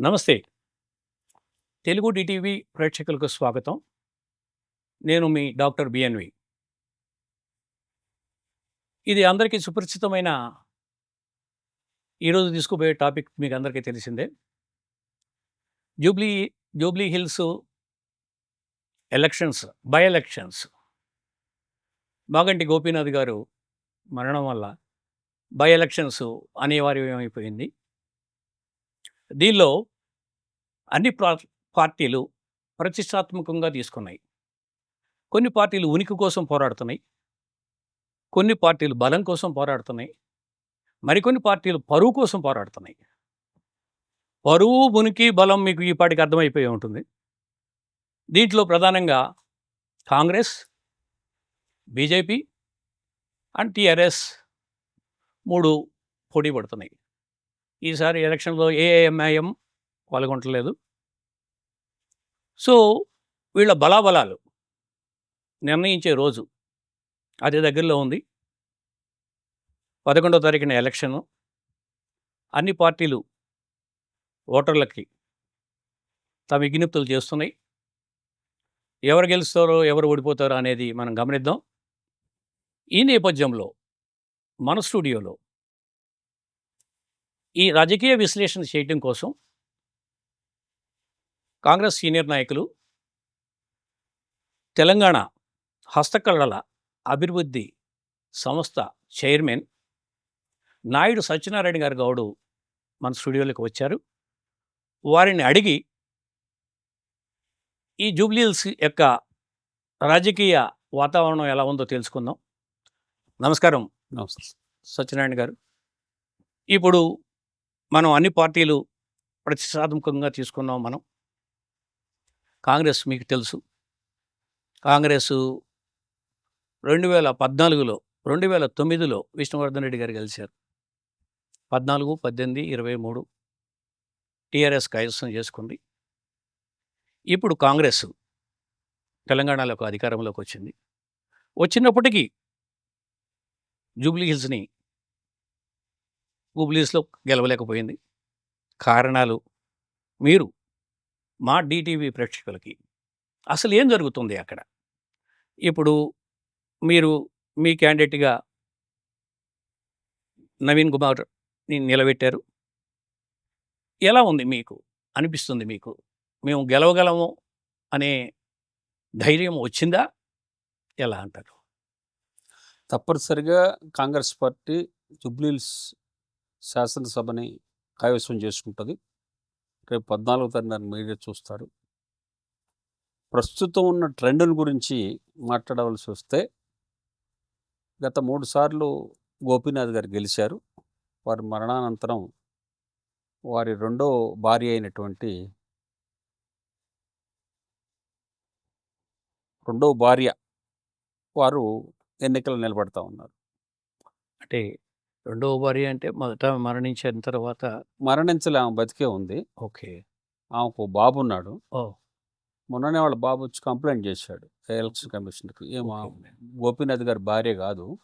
నమస్తే. తెలుగు డిటీవీ ప్రేక్షకులకు స్వాగతం. నేను మీ డాక్టర్ బిఎన్వి. ఇది అందరికీ సుపరిచితమైన ఈరోజు తీసుకుపోయే టాపిక్ మీకు అందరికీ తెలిసిందే. Jubilee Jubilee Hills elections by elections. Maganti Gopinath garu మరణం వల్ల బై ఎలక్షన్స్ అనివార్యమైపోయింది. అయిపోయింది దీనిలో అన్ని పార్టీలు ప్రతిష్టాత్మకంగా తీసుకున్నాయి. కొన్ని పార్టీలు ఉనికి కోసం పోరాడుతున్నాయి. కొన్ని పార్టీలు బలం కోసం పోరాడుతున్నాయి. మరికొన్ని పార్టీలు పరువు కోసం పోరాడుతున్నాయి. పరువు ఉనికి బలం మీకు ఈ పాటికి అర్థమైపోయి ఉంటుంది. దీంట్లో ప్రధానంగా కాంగ్రెస్ బీజేపీ అండ్ టీఆర్ఎస్ మూడు పోటీ పడుతున్నాయి ఈసారి ఎలక్షన్లో ఏఐఎంఐఎం పాల్గొనట్లేదు. సో వీళ్ళ బలాబలాలు నిర్ణయించే రోజు అది దగ్గరలో ఉంది. పదకొండవ తారీఖున ఎలక్షను. అన్ని పార్టీలు ఓటర్లకి తమ విజ్ఞప్తులు చేస్తున్నాయి. ఎవరు గెలుస్తారో ఎవరు ఓడిపోతారో అనేది మనం గమనిద్దాం. ఈ నేపథ్యంలో మన స్టూడియోలో ఈ రాజకీయ విశ్లేషణ చేయడం కోసం కాంగ్రెస్ సీనియర్ నాయకులు తెలంగాణ హస్తకళల అభివృద్ధి సంస్థ చైర్మన్ నాయుడు సత్యనారాయణ గారు గౌడు మన స్టూడియోలోకి వచ్చారు. వారిని అడిగి ఈ జూబ్లీహిల్స్ యొక్క రాజకీయ వాతావరణం ఎలా ఉందో తెలుసుకుందాం. నమస్కారం. సత్యనారాయణ గారు. ఇప్పుడు మనం అన్ని పార్టీలు ప్రతిష్టాత్మకంగా తీసుకున్నాం మనం. కాంగ్రెస్ మీకు తెలుసు. కాంగ్రెస్ రెండు వేల పద్నాలుగులో రెండు వేల తొమ్మిదిలో విష్ణువర్ధన్ రెడ్డి గారు గెలిచారు. పద్నాలుగు పద్దెనిమిది ఇరవై మూడు టీఆర్ఎస్ కైవసం చేసుకుంది ఇప్పుడు కాంగ్రెస్ తెలంగాణలో అధికారంలోకి వచ్చింది. వచ్చినప్పటికీ జూబ్లీ గుబ్లీస్లో గెలవలేకపోయింది. కారణాలు మీరు మా డిటీవీ ప్రేక్షకులకి. అసలు ఏం జరుగుతుంది అక్కడ? ఇప్పుడు మీరు మీ క్యాండిడేట్గా నవీన్ కుమార్ని నిలబెట్టారు. ఎలా ఉంది మీకు? అనిపిస్తుంది మీకు? మేము గెలవగలము అనే ధైర్యం వచ్చిందా? ఎలా అంటారు? తప్పనిసరిగా కాంగ్రెస్ పార్టీ జుబ్లీల్స్ శాసనసభని కైవసం చేసుకుంటుంది. రేపు పద్నాలుగో తారీఖున మీడియా చూస్తారు. ప్రస్తుతం ఉన్న ట్రెండ్ని గురించి మాట్లాడవలసి వస్తే గత మూడు సార్లు గోపీనాథ్ గారు గెలిచారు. వారి మరణానంతరం వారి రెండో భార్య అయినటువంటి రెండో భార్య వారు ఎన్నికలు నిలబడతా ఉన్నారు. అంటే రెండవ భార్య అంటే మొదట మరణించిన తర్వాత మరణించలే ఆమె బతికే ఉంది. ఓకే. ఆమెకు బాబు ఉన్నాడు ఓ. మొన్ననే వాళ్ళ బాబు వచ్చి కంప్లైంట్ చేశాడు ఎలక్షన్ కమిషన్కి. ఏ మా. గోపీనాథ్ గారి భార్య కాదు.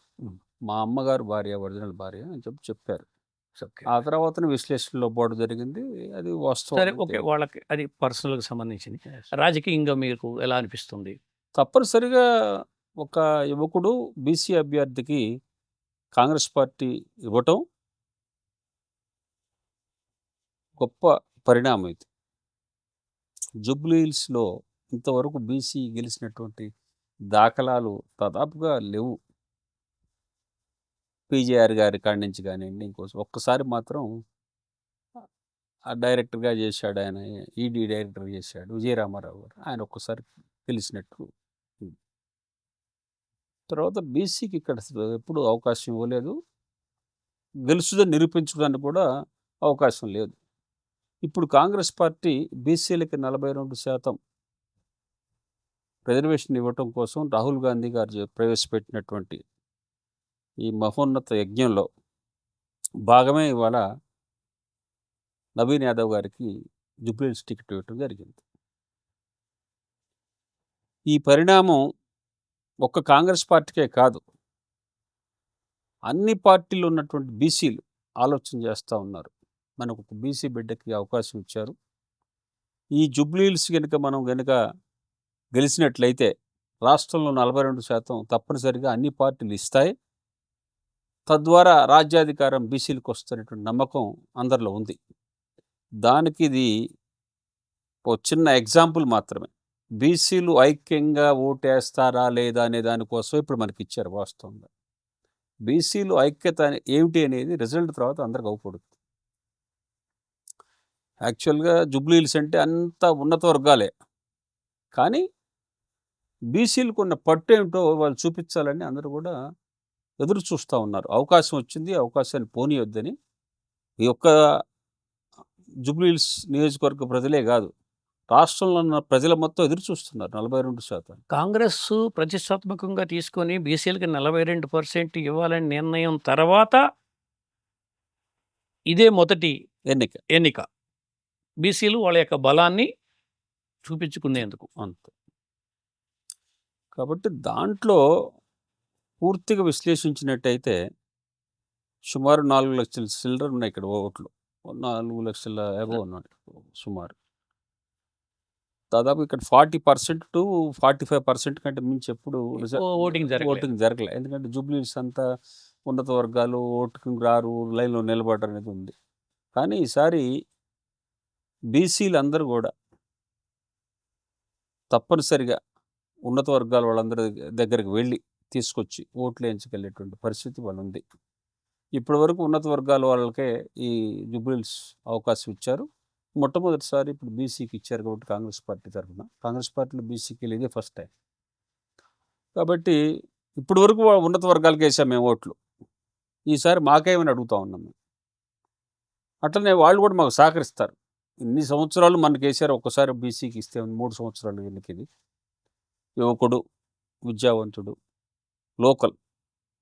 మా అమ్మగారు భార్య ఒరిజినల్ భార్య అని చెప్పి చెప్పారు. ఆ తర్వాత విశ్లేషణలో పోవడం జరిగింది. అది వాస్తవం సరే ఓకే. వాళ్ళకి అది పర్సనల్కి సంబంధించింది. రాజకీయంగా మీకు ఎలా అనిపిస్తుంది? తప్పనిసరిగా ఒక యువకుడు బీసీ అభ్యర్థికి కాంగ్రెస్ పార్టీ ఇవ్వటం గొప్ప పరిణామం ఇది. జుబ్లీ హిల్స్లో ఇంతవరకు బీసీ గెలిచినటువంటి దాఖలాలు దాదాపుగా లేవు. పీజేఆర్ గారి కాడి నుంచి కానివ్వండి ఇంకోసం ఒక్కసారి మాత్రం ఆ డైరెక్టర్గా చేశాడు ఆయన ఈడీ డైరెక్టర్ చేశాడు విజయరామారావు గారు. ఆయన ఒక్కసారి తెలిసినట్టు తర్వాత బీసీకి ఇక్కడ ఎప్పుడు అవకాశం ఇవ్వలేదు. గెలుచుదని నిరూపించడానికి కూడా అవకాశం లేదు. ఇప్పుడు కాంగ్రెస్ పార్టీ బీసీలకి నలభై రెండు శాతం రిజర్వేషన్ ఇవ్వటం కోసం రాహుల్ గాంధీ గారు ప్రవేశపెట్టినటువంటి ఈ మహోన్నత యజ్ఞంలో భాగమే ఇవాళ నవీన్ యాదవ్ గారికి జుబ్లీస్ టికెట్ ఇవ్వటం జరిగింది. ఈ పరిణామం ఒక్క కాంగ్రెస్ పార్టీకే కాదు. అన్ని పార్టీలు ఉన్నటువంటి బీసీలు ఆలోచన చేస్తూ ఉన్నారు. మనకు ఒక బీసీ బిడ్డకి అవకాశం ఇచ్చారు. ఈ జుబ్లీల్స్ కనుక మనం కనుక గెలిచినట్లయితే రాష్ట్రంలో నలభై రెండు శాతం తప్పనిసరిగా అన్ని పార్టీలు ఇస్తాయి. తద్వారా రాజ్యాధికారం బీసీలకు వస్తున్నటువంటి నమ్మకం అందరిలో ఉంది. దానికి ఇది ఒక చిన్న ఎగ్జాంపుల్ మాత్రమే. బీసీలు ఐక్యంగా ఓటేస్తారా లేదా అనే దానికోసం ఇప్పుడు మనకి ఇచ్చారు వాస్తవంగా. బీసీలు ఐక్యత ఏమిటి అనేది రిజల్ట్ తర్వాత అందరికి అవపడుతుంది. యాక్చువల్గా జుబ్లీల్స్ అంటే అంత ఉన్నత వర్గాలే. కానీ బీసీలకు ఉన్న పట్టు ఏమిటో వాళ్ళు చూపించాలని అందరూ కూడా ఎదురు చూస్తూ ఉన్నారు. అవకాశం వచ్చింది అవకాశాన్ని పోనీయొద్దని. ఈ ఒక్క జుబ్లీల్స్ నియోజకవర్గ ప్రజలే కాదు. రాష్ట్రంలో ఉన్న ప్రజల మొత్తం ఎదురు చూస్తున్నారు నలభై రెండు శాతం. కాంగ్రెస్ ప్రతిష్టాత్మకంగా తీసుకొని బీసీలకి నలభై రెండు పర్సెంట్ ఇవ్వాలని నిర్ణయం తర్వాత ఇదే మొదటి ఎన్నిక. ఎన్నిక. బీసీలు వాళ్ళ యొక్క బలాన్ని చూపించుకునేందుకు. అంతే. కాబట్టి దాంట్లో పూర్తిగా విశ్లేషించినట్టయితే సుమారు నాలుగు లక్షల చిల్లర ఉన్నాయి ఇక్కడ ఓట్లు. నాలుగు లక్షల ఎగో ఉన్నాయి. సుమారు. దాదాపు ఇక్కడ forty percent to forty five percent కంటే మించి ఎప్పుడు ఓటింగ్ జరగలేదు. ఓటింగ్ జరగలే. ఎందుకంటే జూబ్లీస్ అంతా ఉన్నత వర్గాలు ఓటుకు రారు లైన్లో నిలబడరు అనేది ఉంది. కానీ ఈసారి బీసీలు అందరూ కూడా తప్పనిసరిగా ఉన్నత వర్గాల వాళ్ళందరి దగ్గరికి వెళ్ళి తీసుకొచ్చి ఓట్లు వేయించుకెళ్ళేటువంటి పరిస్థితి వాళ్ళు ఉంది ఇప్పటి వరకు ఉన్నత వర్గాల వాళ్ళకే ఈ జుబ్రిల్స్ అవకాశం ఇచ్చారు. మొట్టమొదటిసారి ఇప్పుడు బీసీకి ఇచ్చారు కాబట్టి కాంగ్రెస్ పార్టీ తరఫున. కాంగ్రెస్ పార్టీలో బీసీకి వెళ్ళేదే ఫస్ట్ టైం. కాబట్టి ఇప్పటి వరకు ఉన్నత వర్గాలకి వేసాం మేము ఓట్లు. ఈసారి మాకేమని అడుగుతా ఉన్నాం మేము. అట్లనే వాళ్ళు కూడా మాకు సహకరిస్తారు. ఇన్ని సంవత్సరాలు మనకి వేసారు ఒక్కసారి బీసీకి ఇస్తే మూడు సంవత్సరాలు ఎన్నికది యువకుడు విద్యావంతుడు లోకల్.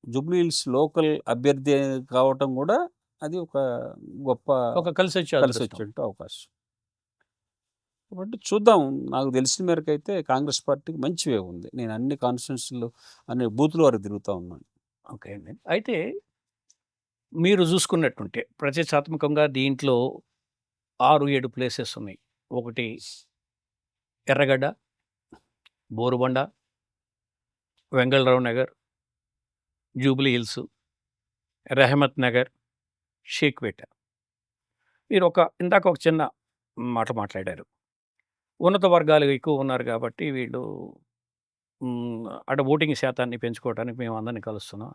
జుబ్లీహిల్స్ లోకల్ అభ్యర్థి కావటం కూడా అది ఒక గొప్ప ఒక కలిసి వచ్చే కలిసి అదృష్టం. వచ్చే అవకాశం. కాబట్టి చూద్దాం. నాకు తెలిసిన మేరకు అయితే కాంగ్రెస్ పార్టీకి మంచి వే ఉంది. నేను అన్ని కాన్స్టిట్యూన్సీలు అన్ని బూతుల వరకు తిరుగుతూ ఉన్నాను. ఓకే అండి. అయితే మీరు చూసుకున్నట్టుంటే ప్రతిష్టాత్మకంగా దీంట్లో ఆరు ఏడు ప్లేసెస్ ఉన్నాయి. ఒకటి ఎర్రగడ్డ బోరుబండ వెంగళరావు నగర్ జూబ్లీ హిల్స్ రెహమత్ నగర్ షేక్పేట మీరు ఒక ఇందాక ఒక చిన్న మాట మాట్లాడారు. ఉన్నత వర్గాలు ఎక్కువ ఉన్నారు కాబట్టి వీళ్ళు అటు ఓటింగ్ శాతాన్ని పెంచుకోవడానికి మేము అందరినీ కలుస్తున్నాం.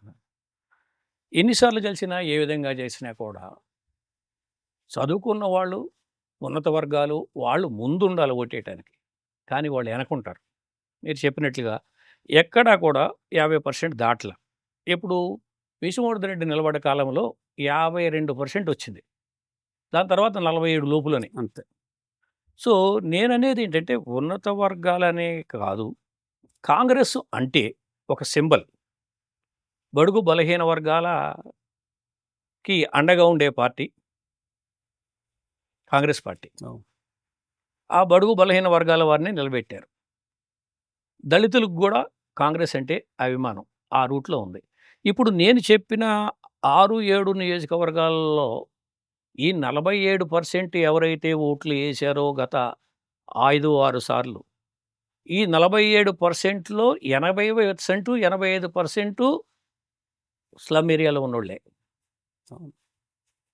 ఎన్నిసార్లు కలిసినా ఏ విధంగా చేసినా కూడా చదువుకున్న వాళ్ళు ఉన్నత వర్గాలు వాళ్ళు ముందుండాలి ఓటేయటానికి. కానీ వాళ్ళు వెనకుంటారు. మీరు చెప్పినట్లుగా ఎక్కడా కూడా యాభై పర్సెంట్ దాటల. ఇప్పుడు విష్ణువర్ధన్ రెడ్డి నిలబడే కాలంలో యాభై రెండు పర్సెంట్ వచ్చింది. దాని తర్వాత నలభై ఏడు లోపులని. అంతే. సో నేననేది ఏంటంటే ఉన్నత వర్గాలనే కాదు. కాంగ్రెస్ అంటే ఒక సింబల్. బడుగు బలహీన వర్గాలకి అండగా ఉండే పార్టీ. కాంగ్రెస్ పార్టీ. ఆ బడుగు బలహీన వర్గాల వారిని నిలబెట్టారు. దళితులకు కూడా కాంగ్రెస్ అంటే అభిమానం. ఆ రూట్లో ఉంది. ఇప్పుడు నేను చెప్పిన ఆరు ఏడు నియోజకవర్గాల్లో ఈ నలభై ఏడు పర్సెంట్ ఎవరైతే ఓట్లు వేశారో గత ఐదు ఆరు సార్లు. ఈ నలభై ఏడు పర్సెంట్లో ఎనభై పర్సెంట్ ఎనభై ఐదు పర్సెంట్ స్లమ్ ఏరియాలో ఉన్నోళ్ళే.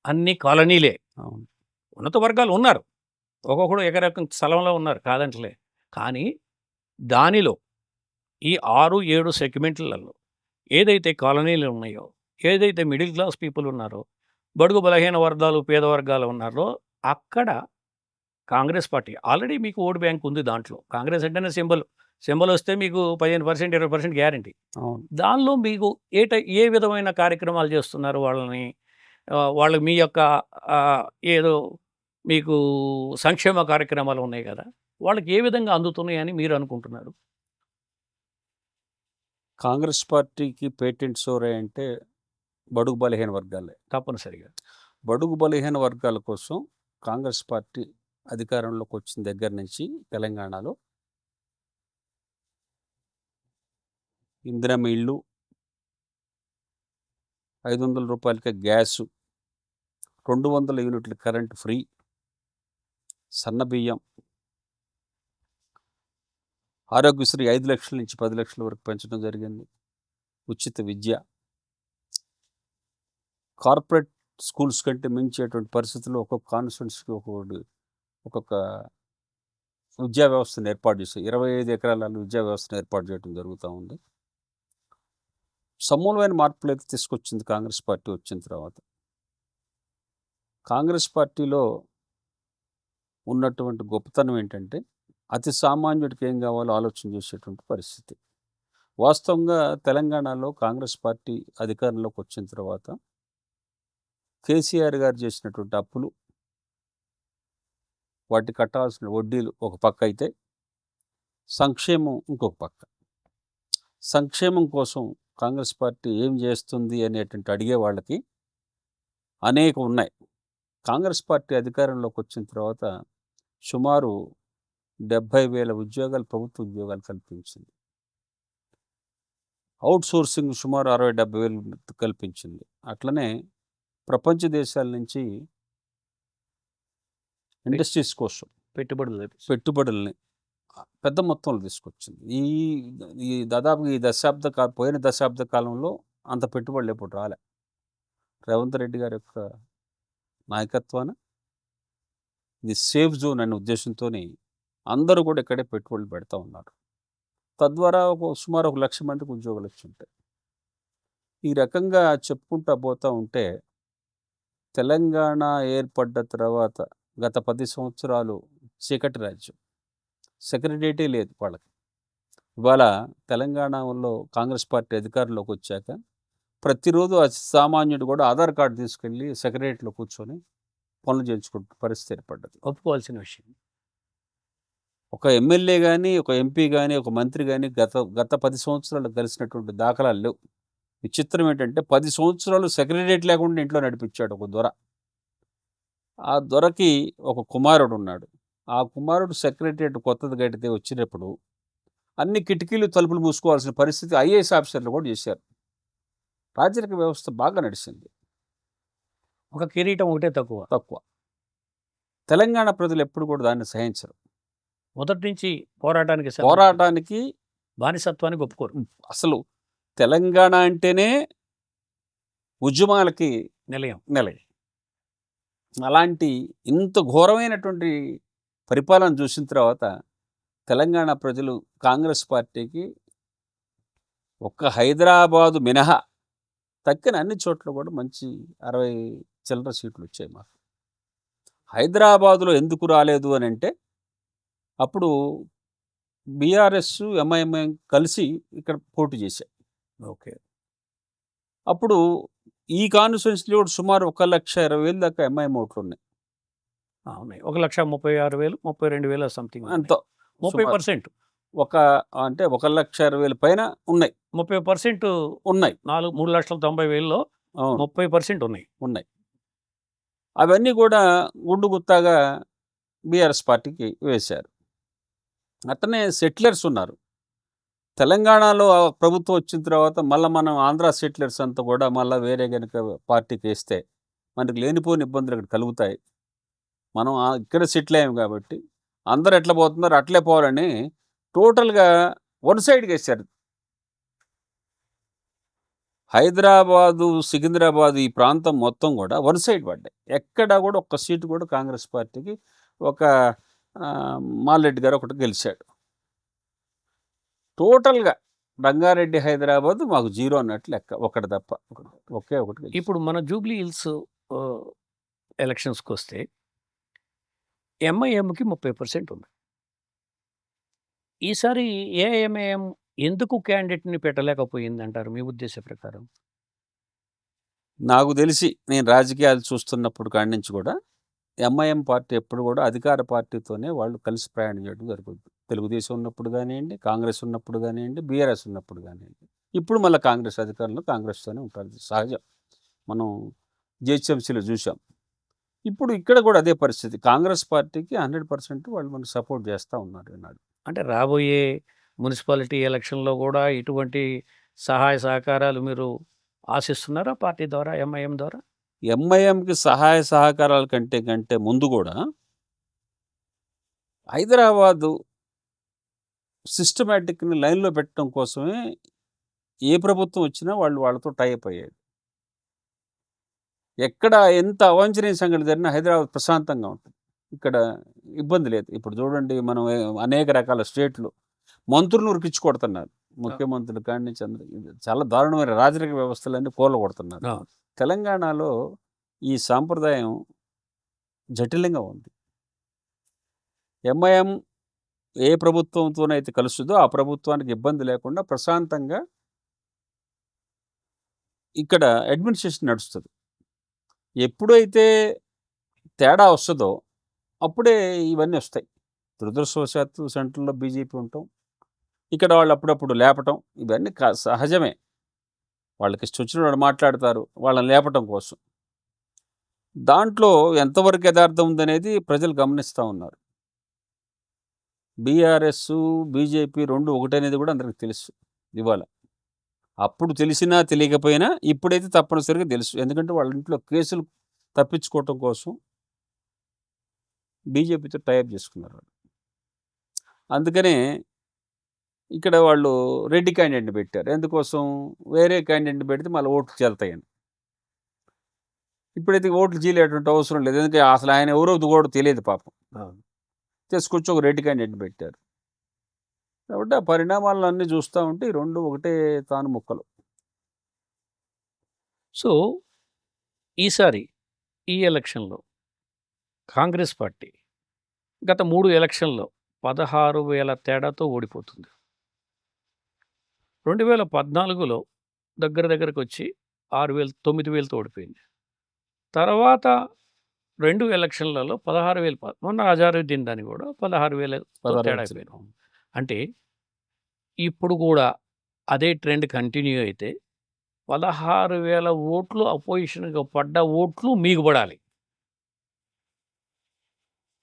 అన్ని కాలనీలే. ఉన్నత వర్గాలు ఉన్నారు. ఒక్కొక్కడు ఎకరకం స్థలంలో ఉన్నారు కాదంటలే. కానీ దానిలో ఈ ఆరు ఏడు సెగ్మెంట్లలో ఏదైతే కాలనీలు ఉన్నాయో ఏదైతే మిడిల్ క్లాస్ పీపుల్ ఉన్నారో బడుగు బలహీన వర్గాలు పేద వర్గాలు ఉన్నారో అక్కడ కాంగ్రెస్ పార్టీ ఆల్రెడీ మీకు ఓటు బ్యాంక్ ఉంది దాంట్లో. కాంగ్రెస్ అంటేనే సింబల్. సింబల్ వస్తే మీకు పదిహేను పర్సెంట్ ఇరవై పర్సెంట్ గ్యారంటీ. అవును. దానిలో మీకు ఏ టై ఏ విధమైన కార్యక్రమాలు చేస్తున్నారు వాళ్ళని? వాళ్ళకి మీ యొక్క ఏదో మీకు సంక్షేమ కార్యక్రమాలు ఉన్నాయి కదా వాళ్ళకి ఏ విధంగా అందుతున్నాయని మీరు అనుకుంటున్నారు? కాంగ్రెస్ పార్టీకి పేటెంట్ సోరే అంటే బడుగు బలహీన వర్గాలే. తప్పనిసరిగా. బడుగు బలహీన వర్గాల కోసం కాంగ్రెస్ పార్టీ అధికారంలోకి వచ్చిన దగ్గర నుంచి తెలంగాణలో ఇందిరమ్మ ఇళ్ళు ఐదు వందల రూపాయలకే గ్యాసు రెండు వందల యూనిట్ల కరెంట్ ఫ్రీ సన్న బియ్యం ఆరోగ్యశ్రీ ఐదు లక్షల నుంచి పది లక్షల వరకు పెంచడం జరిగింది. ఉచిత విద్య కార్పొరేట్ స్కూల్స్ కంటే మించేటువంటి పరిస్థితుల్లో ఒక్కొక్క కాన్స్టిట్యున్సీకి ఒక్కొక్కటి ఒక్కొక్క విద్యా వ్యవస్థను ఏర్పాటు చేశారు ఇరవై ఐదు ఎకరాల విద్యా వ్యవస్థను ఏర్పాటు చేయడం జరుగుతూ ఉంది. సమూలమైన మార్పులు అయితే తీసుకొచ్చింది కాంగ్రెస్ పార్టీ వచ్చిన తర్వాత. కాంగ్రెస్ పార్టీలో ఉన్నటువంటి గొప్పతనం ఏంటంటే అతి సామాన్యుడికి ఏం కావాలో ఆలోచన చేసేటువంటి పరిస్థితి. వాస్తవంగా తెలంగాణలో కాంగ్రెస్ పార్టీ అధికారంలోకి వచ్చిన తర్వాత కేసీఆర్ గారు చేసినటువంటి అప్పులు వాటి కట్టాల్సిన వడ్డీలు ఒక పక్క అయితే సంక్షేమం ఇంకొక పక్క. సంక్షేమం కోసం కాంగ్రెస్ పార్టీ ఏం చేస్తుంది అనేటువంటి అడిగే వాళ్ళకి అనేక ఉన్నాయి. కాంగ్రెస్ పార్టీ అధికారంలోకి వచ్చిన తర్వాత సుమారు డెబ్భై వేల ఉద్యోగాలు ప్రభుత్వ ఉద్యోగాలు కల్పించింది. అవుట్ సోర్సింగ్ సుమారు అరవై డెబ్బై వేలు కల్పించింది. అట్లనే ప్రపంచ దేశాల నుంచి ఇండస్ట్రీస్ కోసం పెట్టుబడులు. పెట్టుబడుల్ని పెద్ద మొత్తంలో తీసుకొచ్చింది. ఈ ఈ దాదాపు ఈ దశాబ్ద కా పోయిన దశాబ్ద కాలంలో అంత పెట్టుబడులు ఎప్పుడు రాలే. రేవంత్ రెడ్డి గారి యొక్క నాయకత్వాన ఇది సేఫ్ జోన్ అనే ఉద్దేశంతో అందరూ కూడా ఇక్కడే పెట్టుబడులు పెడతా ఉన్నారు. తద్వారా ఒక సుమారు ఒక లక్ష మందికి ఉద్యోగాలు వచ్చి ఉంటాయి. ఈ రకంగా చెప్పుకుంటా పోతూ ఉంటే తెలంగాణ ఏర్పడ్డ తర్వాత గత పది సంవత్సరాలు చీకటి రాజ్యం. సెక్రటేరియటే లేదు వాళ్ళకి. ఇవాళ తెలంగాణలో కాంగ్రెస్ పార్టీ అధికారంలోకి వచ్చాక ప్రతిరోజు సామాన్యుడు కూడా ఆధార్ కార్డు తీసుకెళ్ళి సెక్రటరియట్లో కూర్చొని పనులు చేయించుకుంటున్న పరిస్థితి ఏర్పడ్డది. ఒప్పుకోవాల్సిన విషయం. ఒక ఎమ్మెల్యే కానీ ఒక ఎంపీ కానీ ఒక మంత్రి కానీ గత గత పది సంవత్సరాలు కలిసినటువంటి దాఖలాలు లేవు. విచిత్రం ఏంటంటే పది సంవత్సరాలు సెక్రటరియట్ లేకుండా ఇంట్లో నడిపించాడు ఒక దొర. ఆ దొరకి ఒక కుమారుడు ఉన్నాడు. ఆ కుమారుడు సెక్రటరియట్ కొత్తది కడితే వచ్చినప్పుడు అన్ని కిటికీలు తలుపులు మూసుకోవాల్సిన పరిస్థితి ఐఏఎస్ ఆఫీసర్లు కూడా చేశారు. రాజరిక వ్యవస్థ బాగా నడిచింది. ఒక కిరీటం ఒకటే తక్కువ. తక్కువ. తెలంగాణ ప్రజలు ఎప్పుడు కూడా దాన్ని సహించరు. మొదటి నుంచి పోరాటానికి. పోరాటానికి బానిసత్వానికి ఒప్పుకోరు. అసలు తెలంగాణ అంటేనే ఉద్యమాలకి నిలయం. నిలయ. అలాంటి ఇంత ఘోరమైనటువంటి పరిపాలన చూసిన తర్వాత తెలంగాణ ప్రజలు కాంగ్రెస్ పార్టీకి ఒక్క హైదరాబాదు మినహా తక్కిన అన్ని చోట్ల కూడా మంచి అరవై చిల్లర సీట్లు వచ్చాయి మాకు. హైదరాబాదులో ఎందుకు రాలేదు అని అంటే అప్పుడు బీఆర్ఎస్ ఎంఐఎంఐ కలిసి ఇక్కడ పోటీ చేశాయి. ఓకే. అప్పుడు ఈ కాన్స్టిట్యున్సీలో కూడా సుమారు ఒక లక్ష ఇరవై వేలు దాకా ఎంఐఎం ఓట్లు ఉన్నాయి ఉన్నాయి ఒక లక్ష ముప్పై ఆరు వేలు ముప్పై రెండు వేల సంథింగ్ అంత ముప్పై పర్సెంట్. ఒక అంటే ఒక లక్ష ఇరవై వేల పైన ఉన్నాయి. ముప్పై పర్సెంట్ ఉన్నాయి. నాలుగు మూడు లక్షల తొంభై వేలలో ముప్పై పర్సెంట్ ఉన్నాయి. ఉన్నాయి. అవన్నీ కూడా గుండు గుత్తాగా బీఆర్ఎస్ పార్టీకి వేశారు. అట్లనే సెటిలర్స్ ఉన్నారు. తెలంగాణలో ప్రభుత్వం వచ్చిన తర్వాత మళ్ళీ మనం ఆంధ్ర సెటిలర్స్ అంతా కూడా మళ్ళీ వేరే కనుక పార్టీకి వేస్తే మనకు లేనిపోని ఇబ్బందులు ఇక్కడ కలుగుతాయి. మనం ఇక్కడ సెటిల్ అయ్యాం కాబట్టి అందరు ఎట్లా పోతున్నారు అట్లే పోవాలని టోటల్గా వన్ సైడ్కి వేశారు. హైదరాబాదు సికింద్రాబాద్ ఈ ప్రాంతం మొత్తం కూడా వన్ సైడ్ పడ్డాయి. ఎక్కడ కూడా ఒక్క సీటు కూడా కాంగ్రెస్ పార్టీకి ఒక ఆ, గారు ఒకటి గెలిచాడు. టోటల్గా రంగారెడ్డి హైదరాబాద్ మాకు జీరో అన్నట్లు లెక్క ఒకటి తప్ప. ఒకే ఒకటి. ఇప్పుడు మన జూబ్లీ హిల్స్ ఎలక్షన్స్కి వస్తే ఎంఐఎంకి ముప్పై పర్సెంట్ ఉంది. ఈసారి ఏఎంఐఎం ఎందుకు క్యాండిడేట్ని పెట్టలేకపోయింది అంటారు మీ ఉద్దేశ ప్రకారం? నాకు తెలిసి నేను రాజకీయాలు చూస్తున్నప్పుడు కాడి నుంచి కూడా ఎంఐఎం పార్టీ ఎప్పుడు కూడా అధికార పార్టీతోనే వాళ్ళు కలిసి ప్రయాణం చేయడం జరుగుతుంది తెలుగుదేశం ఉన్నప్పుడు కానివ్వండి కాంగ్రెస్ ఉన్నప్పుడు కానివ్వండి బీఆర్ఎస్ ఉన్నప్పుడు కానివ్వండి. ఇప్పుడు మళ్ళీ కాంగ్రెస్ అధికారంలో కాంగ్రెస్తోనే ఉంటారు. సహజం. మనం జిహెచ్ఎంసీలో చూసాం ఇప్పుడు ఇక్కడ కూడా అదే పరిస్థితి. కాంగ్రెస్ పార్టీకి హండ్రెడ్ పర్సెంట్ వాళ్ళు మనకు సపోర్ట్ చేస్తూ ఉన్నారు ఈనాడు. అంటే రాబోయే మున్సిపాలిటీ ఎలక్షన్లో కూడా ఇటువంటి సహాయ సహకారాలు మీరు ఆశిస్తున్నారా పార్టీ ద్వారా ఎంఐఎం ద్వారా? ఎంఐఎంకి సహాయ సహకారాల కంటే కంటే ముందు కూడా హైదరాబాదు సిస్టమేటిక్ని లైన్లో పెట్టడం కోసమే ఏ ప్రభుత్వం వచ్చినా వాళ్ళు వాళ్ళతో టైప్ అయ్యారు. ఎక్కడ ఎంత అవాంఛనీయ సంఘటన జరిగినా హైదరాబాద్ ప్రశాంతంగా ఉంటుంది. ఇక్కడ ఇబ్బంది లేదు. ఇప్పుడు చూడండి మనం అనేక రకాల స్టేట్లు. మంత్రులు ఉరికించి కొడుతున్నారు. ముఖ్యమంత్రులు కాడి నుంచి అందరూ ఇది చాలా దారుణమైన రాజరిక వ్యవస్థలన్నీ కూల కొడుతున్నారు. తెలంగాణలో ఈ సాంప్రదాయం జటిలంగా ఉంది. ఎంఐఎం ఏ ప్రభుత్వంతోనైతే కలుస్తుందో ఆ ప్రభుత్వానికి ఇబ్బంది లేకుండా ప్రశాంతంగా ఇక్కడ అడ్మినిస్ట్రేషన్ నడుస్తుంది. ఎప్పుడైతే తేడా వస్తుందో అప్పుడే ఇవన్నీ వస్తాయి. దురదృష్టవశాత్తు సెంట్రల్లో బీజేపీ ఉండటం ఇక్కడ వాళ్ళు అప్పుడప్పుడు లేపటం ఇవన్నీ సహజమే. వాళ్ళకి ఇష్టం వాళ్ళు మాట్లాడతారు వాళ్ళని లేపటం కోసం. దాంట్లో ఎంతవరకు యథార్థం ఉందనేది ప్రజలు గమనిస్తూ ఉన్నారు. బీఆర్ఎస్ బీజేపీ రెండు ఒకటనేది కూడా అందరికి తెలుసు ఇవాళ. అప్పుడు తెలిసినా తెలియకపోయినా ఇప్పుడైతే తప్పనిసరిగా తెలుసు. ఎందుకంటే వాళ్ళ ఇంట్లో కేసులు తప్పించుకోవటం కోసం బీజేపీతో టైప్ చేసుకున్నారు వాళ్ళు. అందుకనే ఇక్కడ వాళ్ళు రెడ్డి క్యాండిడేట్ని పెట్టారు. ఎందుకోసం? వేరే క్యాండిడేట్ని పెడితే మళ్ళీ ఓట్లు చెల్తాయని ఇప్పుడైతే ఓట్లు చేయలేటువంటి అవసరం లేదు. ఎందుకంటే అసలు ఆయన ఎవరో కూడా తెలియదు పాపం. తీసుకొచ్చి ఒక రెడ్డి క్యాండిడేట్ని పెట్టారు. కాబట్టి ఆ పరిణామాలను అన్నీ చూస్తూ ఉంటే ఈ రెండు ఒకటే తాను ముక్కలు. సో ఈసారి ఈ ఎలక్షన్లో కాంగ్రెస్ పార్టీ గత మూడు ఎలక్షన్లో పదహారు వేల తేడాతో ఓడిపోతుంది. రెండు వేల పద్నాలుగులో దగ్గర దగ్గరకు వచ్చి ఆరు వేలు తొమ్మిది వేలతో ఓడిపోయింది. తర్వాత రెండు ఎలక్షన్లలో పదహారు వేలు మొన్న అజారుద్దీన్ దాన్ని కూడా పదహారు వేల తేడా అంటే ఇప్పుడు కూడా అదే ట్రెండ్ కంటిన్యూ అయితే పదహారు వేల ఓట్లు అపోజిషన్గా పడ్డ ఓట్లు మీకు పడాలి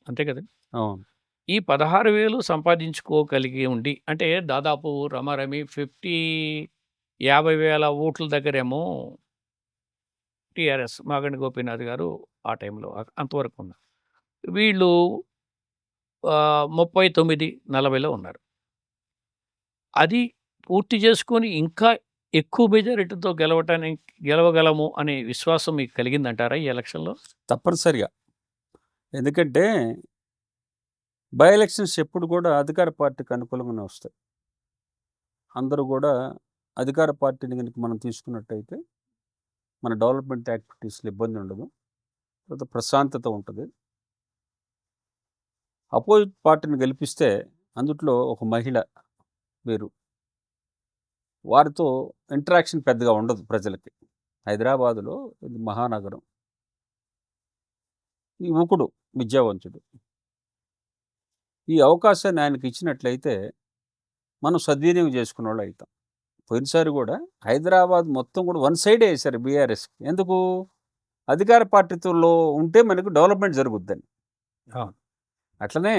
అంతే కదా? అవును. ఈ పదహారు వేలు సంపాదించుకోగలిగి ఉండి అంటే దాదాపు రమారమి ఫిఫ్టీ యాభై వేల ఓట్ల దగ్గరేమో టిఆర్ఎస్ మాగండి గోపీనాథ్ గారు ఆ టైంలో అంతవరకు ఉన్నారు వీళ్ళు ముప్పై తొమ్మిది నలభైలో ఉన్నారు. అది పూర్తి చేసుకొని ఇంకా ఎక్కువ మెజారిటీతో గెలవటానికి గెలవగలము అనే విశ్వాసం మీకు కలిగిందంటారా ఈ ఎలక్షన్లో? తప్పనిసరిగా. ఎందుకంటే బై ఎలక్షన్స్ ఎప్పుడు కూడా అధికార పార్టీకి అనుకూలంగానే వస్తాయి. అందరూ కూడా అధికార పార్టీని కనుక మనం తీసుకున్నట్టయితే మన డెవలప్మెంట్ యాక్టివిటీస్లో ఇబ్బంది ఉండదు. తర్వాత ప్రశాంతత ఉంటుంది. అపోజిట్ పార్టీని గెలిపిస్తే అందుట్లో ఒక మహిళ వేరు. వారితో ఇంటరాక్షన్ పెద్దగా ఉండదు ప్రజలకి. హైదరాబాదులో ఇది మహానగరం. ఈ యువకుడు విద్యావంతుడు. ఈ అవకాశాన్ని ఆయనకి ఇచ్చినట్లయితే మనం సద్వినియోగం చేసుకున్న వాళ్ళు అవుతాం పోయినసారి కూడా హైదరాబాద్ మొత్తం కూడా వన్ సైడే వేశారు బీఆర్ఎస్ ఎందుకు? అధికార పార్టీతో ఉంటే మనకు డెవలప్మెంట్ జరుగుద్దని. అట్లనే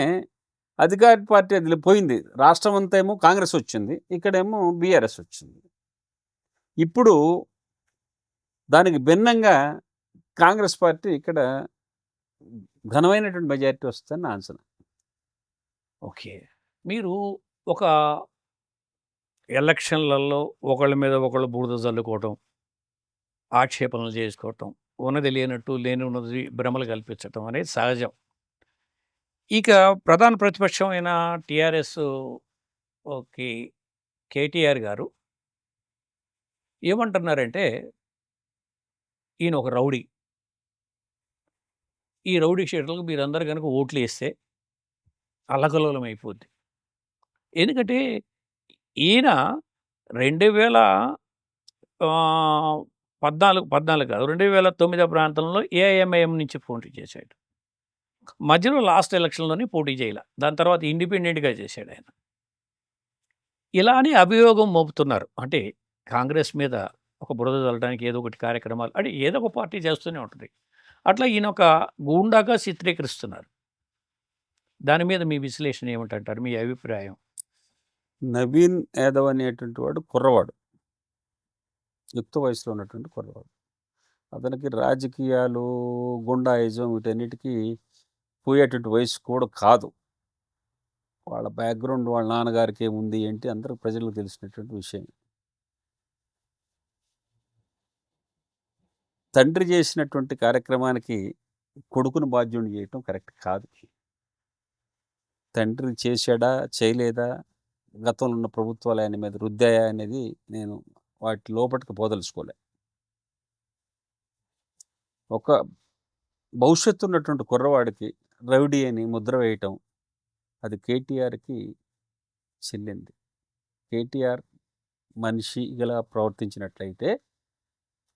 అధికార పార్టీ అది పోయింది. రాష్ట్రం అంతా ఏమో కాంగ్రెస్ వచ్చింది. ఇక్కడేమో బీఆర్ఎస్ వచ్చింది. ఇప్పుడు దానికి భిన్నంగా కాంగ్రెస్ పార్టీ ఇక్కడ ఘనమైనటువంటి మెజారిటీ వస్తుందని అంచనా. ఓకే. మీరు ఒక ఎలక్షన్లలో ఒకళ్ళ మీద ఒకళ్ళు బూడిద చల్లుకోవటం ఆక్షేపణలు చేసుకోవటం ఉన్నది లేనట్టు లేని ఉన్నది భ్రమలు కల్పించటం అనేది సహజం. ఇక ప్రధాన ప్రతిపక్షం అయిన టీఆర్ఎస్ ఓకే కేటీఆర్ గారు ఏమంటున్నారంటే ఈయన ఒక రౌడీ. ఈ రౌడీ షీటర్లకు మీరందరూ కనుక ఓట్లు వేస్తే అల్లకల్లోలం అయిపోద్ది ఎందుకంటే ఈయన రెండు వేల పద్నాలుగు పద్నాలుగు కాదు రెండు వేల తొమ్మిదో ప్రాంతంలో ఏఐఎంఐఎం నుంచి పోటీ చేశాడు. మధ్యలో లాస్ట్ ఎలక్షన్లోనే పోటీ చేయాల. దాని తర్వాత ఇండిపెండెంట్గా చేశాడు ఆయన. ఇలా అని అభియోగం మోపుతున్నారు. అంటే కాంగ్రెస్ మీద ఒక బురద చల్లడానికి ఏదో ఒకటి కార్యక్రమాలు అంటే ఏదో ఒక పార్టీ చేస్తూనే ఉంటుంది. అట్లా ఈయన ఒక గూండాగా చిత్రీకరిస్తున్నారు. దాని మీద మీ విశ్లేషణ ఏమిటంటారు? మీ అభిప్రాయం? నవీన్ యాదవ్ అనేటువంటి వాడు కుర్రవాడు యుక్త వయసులో ఉన్నటువంటి కుర్రవాడు అతనికి రాజకీయాలు, గుండాయిజం వీటన్నిటికీ పోయేటువంటి వయసు కూడా కాదు. వాళ్ళ బ్యాక్‌గ్రౌండ్ వాళ్ళ నాన్నగారికి ఏముంది ఏంటి అందరూ ప్రజలకు తెలిసినటువంటి విషయం. తండ్రి చేసినటువంటి కార్యక్రమానికి కొడుకుని బాధ్యుని చేయటం కరెక్ట్ కాదు. తండ్రి చేశాడా? చేయలేదా? గతంలో ఉన్న ప్రభుత్వాలు ఆయన మీద రుద్దాయా? అనేది నేను వాటి లోపటికి పోదలుచుకోలే. ఒక భవిష్యత్తు ఉన్నటువంటి కుర్రవాడికి రౌడీ అని ముద్ర వేయటం అది కేటీఆర్‌కి చెల్లింది. కేటీఆర్ మనిషిగా ప్రవర్తించినట్లయితే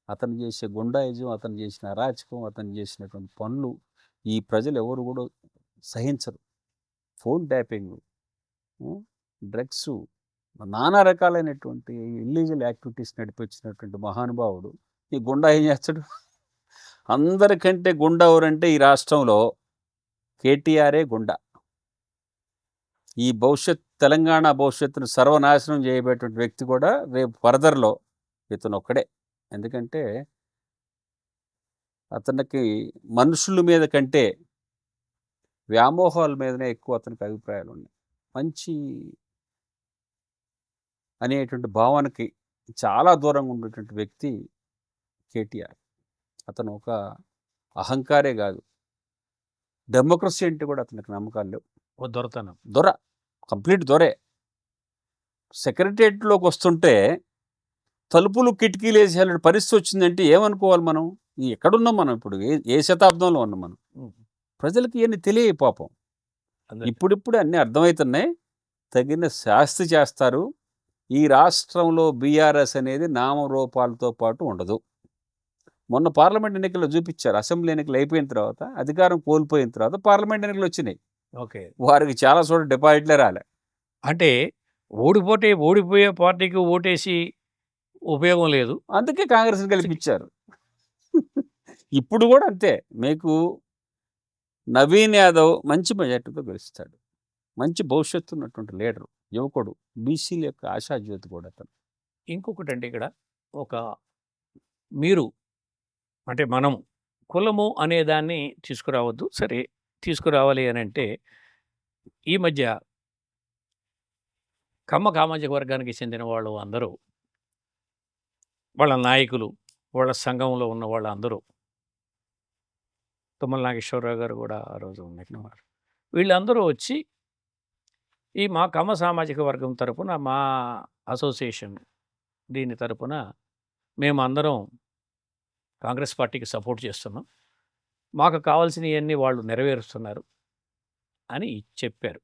అతను చేసే గుండాయిజం, అతను చేసిన అరాచకం, అతను చేసినటువంటి పనులు ఈ ప్రజలు ఎవరు కూడా సహించరు. ఫోన్ ట్యాపింగ్ డ్రగ్స్ నానా రకాలైనటువంటి ఇల్లీగల్ యాక్టివిటీస్ నడిపించినటువంటి మహానుభావుడు ఈ గుండా ఏం చేస్తాడు? అందరికంటే గుండా ఎవరంటే ఈ రాష్ట్రంలో కేటీఆరే గుండా. ఈ భవిష్యత్ తెలంగాణ భవిష్యత్తును సర్వనాశనం చేయబేటువంటి వ్యక్తి కూడా రేపు ఫర్దర్‌లో ఇతనొక్కడే. ఎందుకంటే అతనికి మనుషుల మీద కంటే వ్యామోహాల మీదనే ఎక్కువ అతనికి అభిప్రాయాలు ఉన్నాయి మంచి అనేటువంటి భావనకి చాలా దూరంగా ఉండేటువంటి వ్యక్తి కేటీఆర్. అతను ఒక అహంకారే కాదు. డెమోక్రసీ అంటే కూడా అతనికి నమ్మకాలు లేవు. దొరతనం. దొర. కంప్లీట్ దొరే. సెక్రటేరియట్‌లోకి వస్తుంటే తలుపులు, కిటికీలు ఏసేయాలని పరిస్థితి వచ్చిందంటే ఏమనుకోవాలి మనం? ఎక్కడున్నాం మనం ఇప్పుడు? ఏ ఏ శతాబ్దంలో ఉన్నాం మనం? ప్రజలకి ఇయన్నీ తెలియవు పాపం. ఇప్పుడిప్పుడే అన్నీ అర్థమవుతున్నాయి. తగిన శాస్తి చేస్తారు. ఈ రాష్ట్రంలో బీఆర్ఎస్ అనేది నామరూపాలతో పాటు ఉండదు. మొన్న పార్లమెంట్ ఎన్నికల్లో చూపిచ్చారు. అసెంబ్లీ ఎన్నికలు అయిపోయిన తర్వాత, అధికారం కోల్పోయిన తర్వాత పార్లమెంట్ ఎన్నికలు వచ్చినాయి. ఓకే. వారికి చాలా చోట్ల డిపాజిట్లే రాలే. అంటే ఓడిపోతే ఓడిపోయే పార్టీకి ఓటేసి ఉపయోగం లేదు. అందుకే కాంగ్రెస్‌ని గెలిపిచ్చారు. ఇప్పుడు కూడా అంతే. మీకు నవీన్ యాదవ్ మంచి మెజార్టీతో గెలుస్తాడు. మంచి భవిష్యత్తు ఉన్నటువంటి లీడరు. యువకుడు. బీసీల యొక్క ఆశాజ్యోతి కూడా అతను. ఇంకొకటండి ఇక్కడ ఒక మీరు అంటే మనం కులము అనేదాన్ని తీసుకురావద్దు. సరే తీసుకురావాలి అని అంటే ఈ మధ్య కమ్మ సామాజిక వర్గానికి చెందిన వాళ్ళు అందరూ వాళ్ళ నాయకులు, వాళ్ళ సంఘంలో ఉన్న వాళ్ళందరూ తుమ్మల నాగేశ్వరరావు గారు కూడా ఆ రోజు ఉన్నట్టున్నారు. వీళ్ళందరూ వచ్చి ఈ మా కమ్మ సామాజిక వర్గం తరపున మా అసోసియేషన్ దీని తరపున అందరం కాంగ్రెస్ పార్టీకి సపోర్ట్ చేస్తున్నాం. మాకు కావాల్సినవన్నీ వాళ్ళు నెరవేరుస్తున్నారు అని చెప్పారు.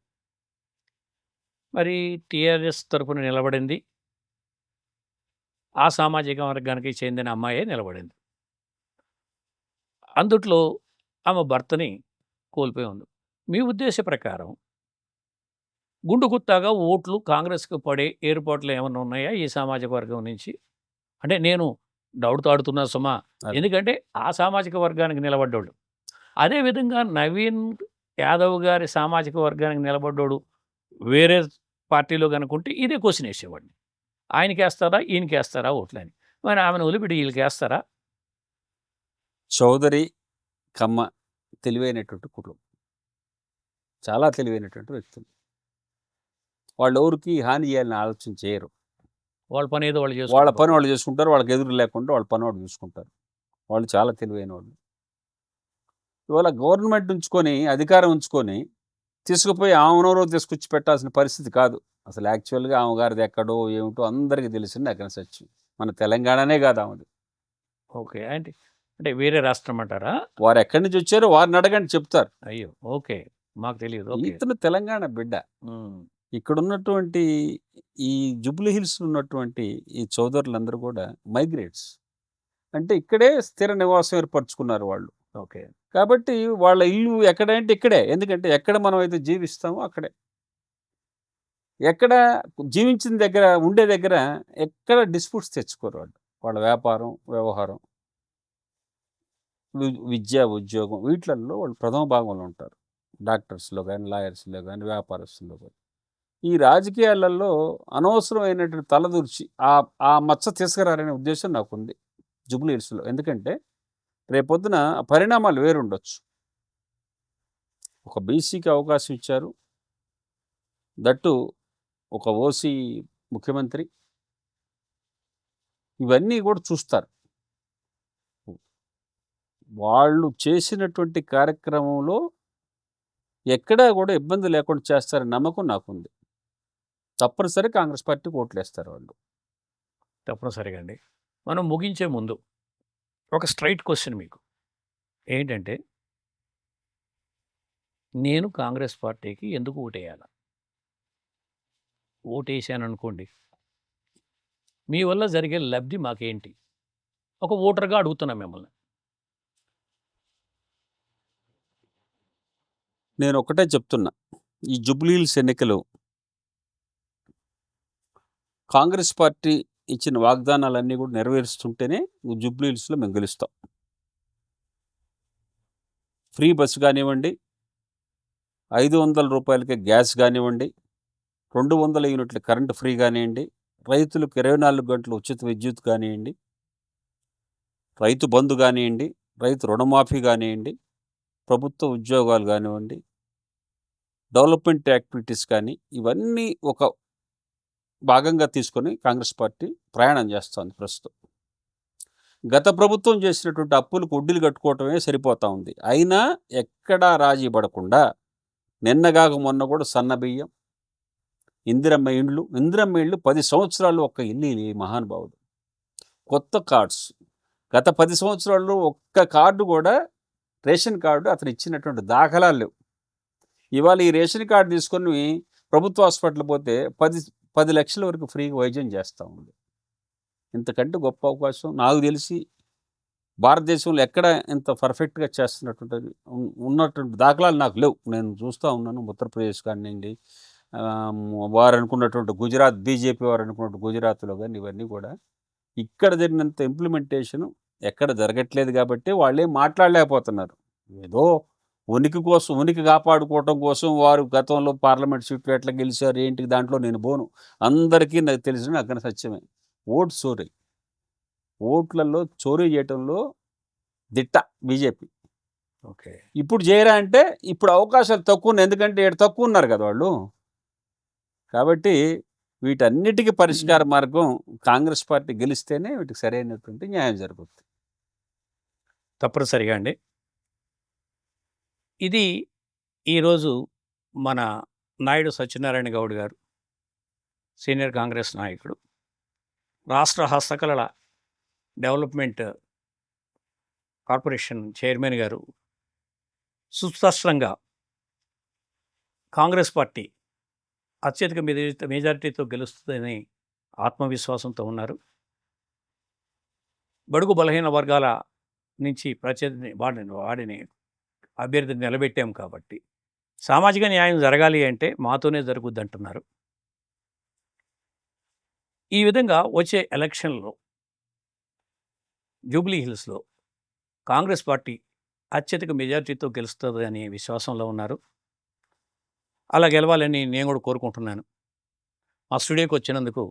మరి టీఆర్ఎస్ తరపున నిలబడింది ఆ సామాజిక వర్గానికి చెందిన అమ్మాయే నిలబడింది. అందుట్లో ఆమె భర్తని కోల్పోయి ఉంది. మీ ఉద్దేశ ప్రకారం గుండు గుత్తాగా ఓట్లు కాంగ్రెస్‌కి పడే ఏర్పాట్లు ఏమన్నా ఉన్నాయా ఈ సామాజిక వర్గం నుంచి? అంటే నేను డౌట్‌తో అడుగుతున్నా సుమా. ఎందుకంటే ఆ సామాజిక వర్గానికి నిలబడ్డోళ్ళు. అదే విధంగా నవీన్ యాదవ్ గారి సామాజిక వర్గానికి నిలబడ్డోడు వేరే పార్టీలో గనుకుంటే ఇదే క్వెషన్ ఏసేవాడిని. ఆయనకేస్తారా? ఈయనకేస్తారా ఓట్లని? మరి ఆమెను వదిలిపెట్టి ఈళ్ళకేస్తారా? చౌదరి, కమ్మ తెలివైనటువంటి కుటుంబం. చాలా తెలివైనటువంటి వ్యక్తులు. వాళ్ళెవరికీ హాని చేయాలని ఆలోచన చేయరు. వాళ్ళ పనేదో వాళ్ళు వాళ్ళ చేసుకుంటూ పని వాళ్ళు చేసుకుంటారు. వాళ్ళకి ఎదురు లేకుండా వాళ్ళ పని వాళ్ళు చూసుకుంటారు. వాళ్ళు చాలా తెలివైనోళ్ళు. ఇవాళ గవర్నమెంట్ ఉంచుకొని, అధికారం ఉంచుకొని తీసుకుపోయి ఆమెనెవరో తీసుకొచ్చి పెట్టాల్సిన పరిస్థితి కాదు. అసలు యాక్చువల్‌గా ఆమె గారిది ఎక్కడో ఏమిటో అందరికీ తెలిసింది అక్కడ సత్యం. మన తెలంగాణనే కాదు ఆమెది. ఓకే. అంటే అంటే వేరే రాష్ట్రం అంటారా? వారు ఎక్కడి నుంచి వచ్చారో వారిని అడగండి చెప్తారు. అయ్యో! ఓకే. మాకు. ఓకే. ఇతను తెలంగాణ బిడ్డ. హ్మ్. ఇక్కడున్నటువంటి ఈ జుబ్లీ హిల్స్‌లో ఉన్నటువంటి ఈ చౌదరులందరూ కూడా మైగ్రేట్స్. అంటే ఇక్కడే స్థిర నివాసం ఏర్పరచుకున్నారు వాళ్ళు. ఓకే. కాబట్టి వాళ్ళ ఇల్లు ఎక్కడంటే ఇక్కడే. ఎందుకంటే ఎక్కడ మనమైతే జీవిస్తామో అక్కడే. ఎక్కడ జీవించిన దగ్గర, ఉండే దగ్గర ఎక్కడ డిస్ప్యూట్స్ తెచ్చుకోరు వాళ్ళు. వాళ్ళ వ్యాపారం, వ్యవహారం. విద్య, ఉద్యోగం వీట్లల్లో వాళ్ళు ప్రథమ భాగంలో ఉంటారు. డాక్టర్స్‌లో గాని, లాయర్స్‌లో గాని, వ్యాపారస్తుల్లో గాని. ఈ రాజకీయాలలో అనవసరమైనటువంటి తలదూర్చి ఆ ఆ మచ్చ తీసుకురారనే ఉద్దేశం నాకుంది. జుబ్లీ హిల్స్‌లో. ఎందుకంటే రేపొద్దున పరిణామాలు వేరుండొచ్చు ఒక బీసీకి అవకాశం ఇచ్చారు దట్టు ఒక ఓసీ ముఖ్యమంత్రి ఇవన్నీ కూడా చూస్తారు వాళ్ళు చేసినటువంటి కార్యక్రమంలో ఎక్కడా కూడా ఇబ్బంది లేకుండా చేస్తారని నమ్మకం నాకుంది తప్పనిసరి కాంగ్రెస్ పార్టీకి ఓట్లు వేస్తారు వాళ్ళు. తప్పనిసరిగా అండి మనం ముగించే ముందు ఒక స్ట్రైట్ క్వశ్చన్ మీకు. ఏంటంటే నేను కాంగ్రెస్ పార్టీకి ఎందుకు ఓటేయాలి? ఓటేసాను అనుకోండి మీ వల్ల జరిగే లబ్ధి మాకేంటి? ఒక ఓటర్గా అడుగుతున్నా మిమ్మల్ని. నేను ఒకటే చెప్తున్నా. ఈ జుబ్లీల్స్ ఎన్నికలు కాంగ్రెస్ పార్టీ ఇచ్చిన వాగ్దానాలన్నీ కూడా నెరవేరుస్తుంటేనే జుబ్లీహిల్స్లో మేము గెలుస్తాం. ఫ్రీ బస్సు కానివ్వండి ఐదు వందల రూపాయలకి గ్యాస్ కానివ్వండి రెండు వందల యూనిట్ల కరెంటు ఫ్రీ కానివ్వండి రైతులకు ఇరవై నాలుగు గంటలు ఉచిత విద్యుత్ కానివ్వండి రైతు బంధు కానివ్వండి రైతు రుణమాఫీ కానివ్వండి ప్రభుత్వ ఉద్యోగాలు కానివ్వండి డెవలప్మెంట్ యాక్టివిటీస్ కానీ ఇవన్నీ ఒక భాగంగా తీసుకొని కాంగ్రెస్ పార్టీ ప్రయాణం చేస్తుంది ప్రస్తుతం. గత ప్రభుత్వం చేసినటువంటి అప్పులకు వడ్డీలు కట్టుకోవటమే సరిపోతా ఉంది. అయినా ఎక్కడా రాజీ పడకుండా నిన్నగాక మొన్న కూడా సన్నబియ్యం ఇందిరమ్మ ఇండ్లు ఇందిరమ్మ ఇండ్లు పది సంవత్సరాలు ఒక్క ఇల్లు ఈ మహానుభావుడు. కొత్త కార్డ్స్. గత పది సంవత్సరాల్లో ఒక్క కార్డు కూడా రేషన్ కార్డు అతను ఇచ్చినటువంటి దాఖలాలు లేవు. ఇవాళ ఈ రేషన్ కార్డు తీసుకొని ప్రభుత్వ హాస్పిటల్ పోతే పది పది లక్షల వరకు ఫ్రీగా వైద్యం చేస్తూ ఉంది. ఇంతకంటే గొప్ప అవకాశం నాకు తెలిసి భారతదేశంలో ఎక్కడ ఇంత పర్ఫెక్ట్గా చేస్తున్నటువంటి ఉన్నటువంటి దాఖలాలు నాకు లేవు. నేను చూస్తూ ఉన్నాను ఉత్తరప్రదేశ్ కానివ్వండి వారు అనుకున్నటువంటి గుజరాత్ బీజేపీ వారు అనుకున్నటువంటి గుజరాత్లో కానీ ఇవన్నీ కూడా ఇక్కడ జరిగినంత ఇంప్లిమెంటేషన్ ఎక్కడ జరగట్లేదు కాబట్టి వాళ్ళే మాట్లాడలేకపోతున్నారు. ఏదో ఉనికి కోసం ఉనికి కాపాడుకోవటం కోసం వారు గతంలో పార్లమెంట్ సీట్లు ఎట్లా గెలిచారు ఏంటి దాంట్లో నేను పోను అందరికీ నాకు తెలిసిన అక్కడ సత్యమే. ఓటు చోరీ. ఓట్లలో చోరీ చేయటంలో దిట్ట బీజేపీ. ఓకే. ఇప్పుడు చేయరా అంటే ఇప్పుడు అవకాశాలు తక్కువ ఉన్నాయి. ఎందుకంటే ఇక్కడ తక్కువ ఉన్నారు కదా వాళ్ళు. కాబట్టి వీటన్నిటికీ పరిష్కార మార్గం కాంగ్రెస్ పార్టీ గెలిస్తేనే వీటికి సరైనటువంటి న్యాయం జరుగుతుంది. తప్పనిసరిగా అండి. ఇది ఈరోజు మన నాయుడు సత్యనారాయణ గౌడ్ గారు సీనియర్ కాంగ్రెస్ నాయకుడు. రాష్ట్ర హస్తకళల డెవలప్మెంట్ కార్పొరేషన్ చైర్మన్ గారు సుస్పష్టంగా కాంగ్రెస్ పార్టీ అత్యధిక మెజారిటీతో గెలుస్తుందని ఆత్మవిశ్వాసంతో ఉన్నారు. బడుగు బలహీన వర్గాల నుంచి ప్రత్యర్థిని వాడిని వాడిని అభ్యర్థిని నిలబెట్టాం కాబట్టి. సామాజిక న్యాయం జరగాలి అంటే మాతోనే జరుగుద్ది అంటున్నారు ఈ విధంగా వచ్చే ఎలక్షన్లో జూబ్లీ హిల్స్లో కాంగ్రెస్ పార్టీ అత్యధిక మెజార్టీతో గెలుస్తుంది అనే విశ్వాసంలో ఉన్నారు. అలా గెలవాలని నేను కూడా కోరుకుంటున్నాను. మా స్టూడియోకి వచ్చినందుకు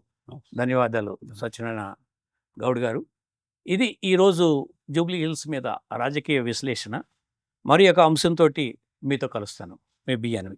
ధన్యవాదాలు సత్యనారాయణ గౌడ్ గారు. ఇది ఈరోజు జూబ్లీ హిల్స్ మీద రాజకీయ విశ్లేషణ. మరి ఒక అంశంతో మీతో కలుస్తాను. మీ బియ్యాన్ని